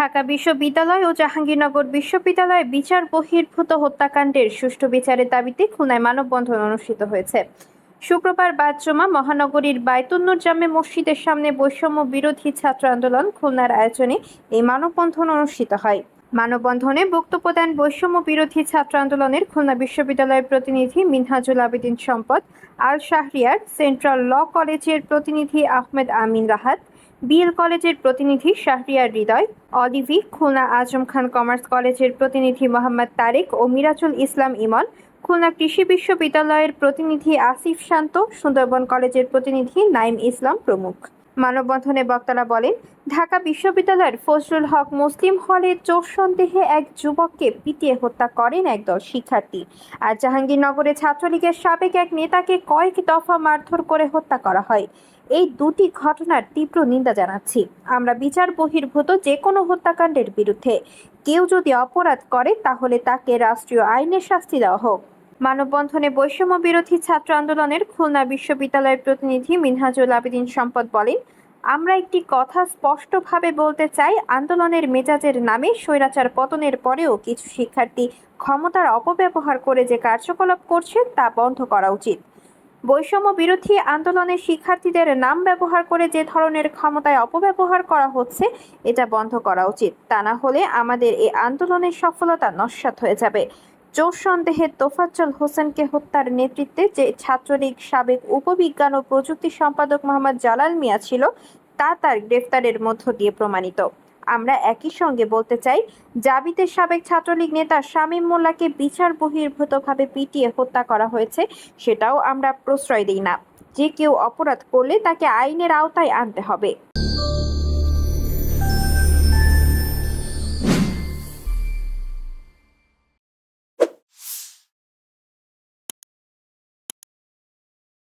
ঢাকা বিশ্ববিদ্যালয় ও জাহাঙ্গীরনগর বিশ্ববিদ্যালয়ে বিচার বহির্ভূত হত্যাকাণ্ডের সুষ্ঠু বিচারের দাবিতে খুলনায় মানববন্ধন অনুষ্ঠিত হয়েছে। শুক্রবার বাদ জমা মহানগরীর বাইতুন্নুর জামে মসজিদের সামনে বৈষম্য বিরোধী ছাত্র আন্দোলন খুলনার আয়োজনে এই মানববন্ধন অনুষ্ঠিত হয়। মানববন্ধনে বক্তব্য দেন বৈষম্য বিরোধী ছাত্র আন্দোলনের খুলনা বিশ্ববিদ্যালয়ের প্রতিনিধি মিনহাজুল আবেদিন সম্পদ, আল শাহরিয়ার, সেন্ট্রাল ল কলেজের প্রতিনিধি আহমেদ আমিন রাহাত বিএল কলেজের প্রতিনিধি শাহরিয়ার হৃদয়, অলিভি, খুলনা আজম খান কমার্স কলেজের প্রতিনিধি মোহাম্মদ তারেক ও মিরাজুল ইসলাম ইমন, খুলনা কৃষি বিশ্ববিদ্যালয়ের প্রতিনিধি আসিফ শান্ত, সুন্দরবন কলেজের প্রতিনিধি নাইম ইসলাম প্রমুখ। মানববন্ধনে বক্তারা বলেন, ঢাকা বিশ্ববিদ্যালয়ের ফজলুল হক মুসলিম হলে চোর সন্দেহে এক যুবককে পিটিয়ে হত্যা করেন একদল শিক্ষার্থী। আর জাহাঙ্গীরনগরে ছাত্রলীগের সাবেক এক নেতাকে কয়েক দফা মারধর করে হত্যা করা হয়। এই দুটি ঘটনার তীব্র নিন্দা জানাচ্ছি। আমরা বিচার বহির্ভূত যে কোনো হত্যাকাণ্ডের বিরুদ্ধে। কেউ যদি অপরাধ করে, তাহলে তাকে রাষ্ট্রীয় আইনের শাস্তি দেওয়া হোক। মানববন্ধনে বৈষম্য বিরোধী ছাত্র আন্দোলনের খুলনা বিশ্ববিদ্যালয়ের প্রতিনিধি মিনহাজুল আবেদিন সম্পদ বলেন, আমরা একটি কথা স্পষ্টভাবে বলতে চাই, আন্দোলনের মেজাজের নামে স্বৈরাচার পতনের পরেও কিছু শিক্ষার্থী ক্ষমতার অপব্যবহার করে যে কার্যকলাপ করছে, তা বন্ধ করা উচিত। বৈষম্য বিরোধী আন্দোলনের শিক্ষার্থীদের নাম ব্যবহার করে যে ধরনের ক্ষমতায় অপব্যবহার করা হচ্ছে, এটা বন্ধ করা উচিত। তা না হলে আমাদের এই আন্দোলনের সফলতা নস্যাৎ হয়ে যাবে। চোর সন্দেহে তোফাজ্জল হোসেনকে হত্যার নেতৃত্বে যে ছাত্রলীগ সাবেক উপবিজ্ঞান ও প্রযুক্তি সম্পাদক মোহাম্মদ জালাল মিয়া ছিল, তা তার গ্রেফতারের মধ্য দিয়ে প্রমাণিত। আমরা একই সঙ্গে বলতে চাই, জাবিতের সাবেক ছাত্রলীগ নেতা শামীম মোল্লাকে বিচার বহির্ভূতভাবে পিটিয়ে হত্যা করা হয়েছে, সেটাও আমরা প্রশ্রয় দিই না। যে কেউ অপরাধ করলে তাকে আইনের আওতায় আনতে হবে।